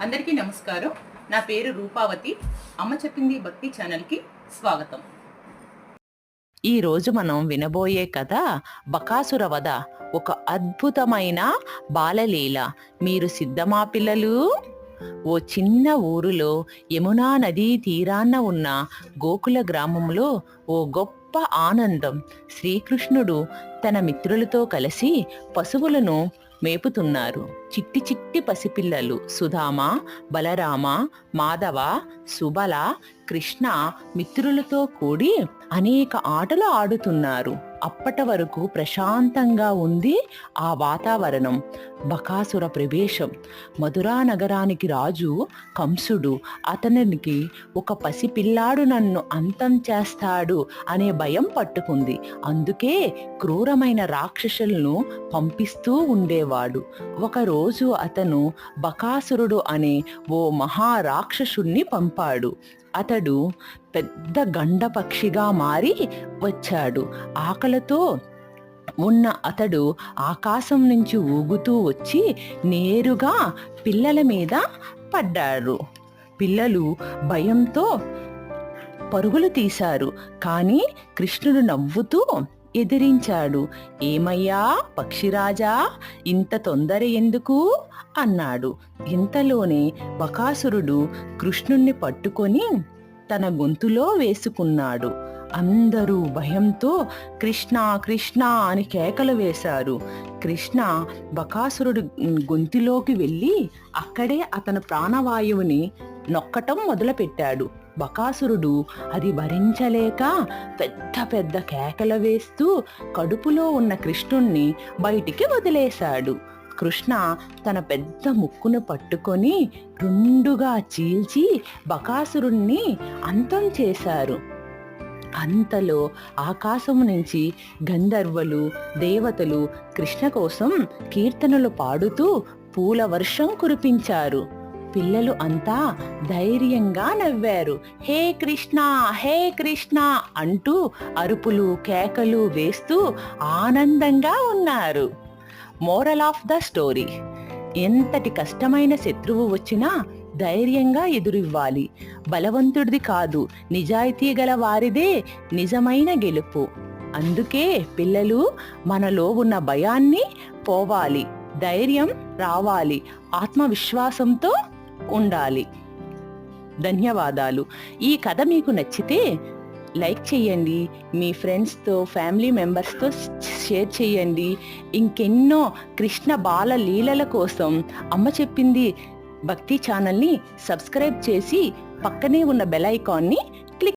అందరికీ నమస్కారం. నా పేరు రూపావతి. అమ్మ చెప్పింది భక్తి ఛానల్కి స్వాగతం. ఈ రోజు మనం వినబోయే కథ బకాసుర వధ ఒక అద్భుతమైన బాలలీల. మీరు సిద్ధమా పిల్లలు? ఓ చిన్న ఊరులో యమునా నదీ తీరాన ఉన్న గోకుల గ్రామంలో ఓ గొప్ప ఆనందం. శ్రీకృష్ణుడు తన మిత్రులతో కలిసి పశువులను మేపుతున్నారు. చిట్టి చిట్టి పసిపిల్లలు సుధామ బలరామ మాధవ సుబల కృష్ణ మిత్రులతో కూడి అనేక ఆటలు ఆడుతున్నారు. అప్పటి వరకు ప్రశాంతంగా ఉంది ఆ వాతావరణం. బకాసుర ప్రవేశం. మధురా నగరానికి రాజు కంసుడు అతనికి ఒక పసిపిల్లాడు నన్ను అంతం చేస్తాడు అనే భయం పట్టుకుంది. అందుకే క్రూరమైన రాక్షసులను పంపిస్తూ ఉండేవాడు. ఒకరోజు అతను బకాసురుడు అనే ఓ మహారాక్షసుణ్ణి పంపాడు. అతడు పెద్ద గండపక్షిగా మారి వచ్చాడు. ఆకలితో ఉన్న అతడు ఆకాశం నుంచి ఊగుతూ వచ్చి నేరుగా పిల్లల మీద పడ్డారు పిల్లలు భయంతో పరుగులు తీశారు. కానీ కృష్ణుడు నవ్వుతూ ఎదిరించాడు. ఏమయ్యా పక్షిరాజా ఇంత తొందర ఎందుకు అన్నాడు. ఇంతలోనే బకాసురుడు కృష్ణుణ్ణి పట్టుకొని తన గొంతులో వేసుకున్నాడు. అందరూ భయంతో కృష్ణ కృష్ణ అని కేకలు వేశారు. కృష్ణ బకాసురుడు గొంతులోకి వెళ్ళి అక్కడే అతని ప్రాణవాయువుని నొక్కటం మొదలుపెట్టాడు. బకాసురుడు అది భరించలేక పెద్ద పెద్ద కేకలు వేస్తూ కడుపులో ఉన్న కృష్ణుణ్ణి బయటికి వదిలేశాడు. కృష్ణ తన పెద్ద ముక్కును పట్టుకొని రుండుగా చీల్చి బకాసురుణ్ణి అంతం చేశారు. అంతలో ఆకాశం నుంచి గంధర్వులు దేవతలు కృష్ణ కోసం కీర్తనలు పాడుతూ పూల వర్షం కురిపించారు. పిల్లలు అంతా ధైర్యంగా నవ్వారు. హే కృష్ణ! హే కృష్ణ! అంటూ అరుపులు కేకలు వేస్తూ ఆనందంగా ఉన్నారు. Moral of the story. ఎంతటి కష్టమైన శత్రువు వచ్చినా ధైర్యంగా ఎదురివ్వాలి. బలవంతుడిది కాదు నిజాయితీ గల వారిదే నిజమైన గెలుపు. అందుకే పిల్లలు మనలో ఉన్న భయాన్ని పోవాలి ధైర్యం రావాలి ఆత్మవిశ్వాసంతో ఉండాలి. ధన్యవాదాలు. ఈ కథ మీకు నచ్చితే లైక్ చేయండి మీ ఫ్రెండ్స్తో ఫ్యామిలీ మెంబర్స్తో షేర్ చేయండి. ఇంకెన్నో కృష్ణ బాల లీలల కోసం అమ్మ చెప్పింది భక్తి ఛానల్ని సబ్స్క్రైబ్ చేసి పక్కనే ఉన్న బెల్ ఐకాన్ని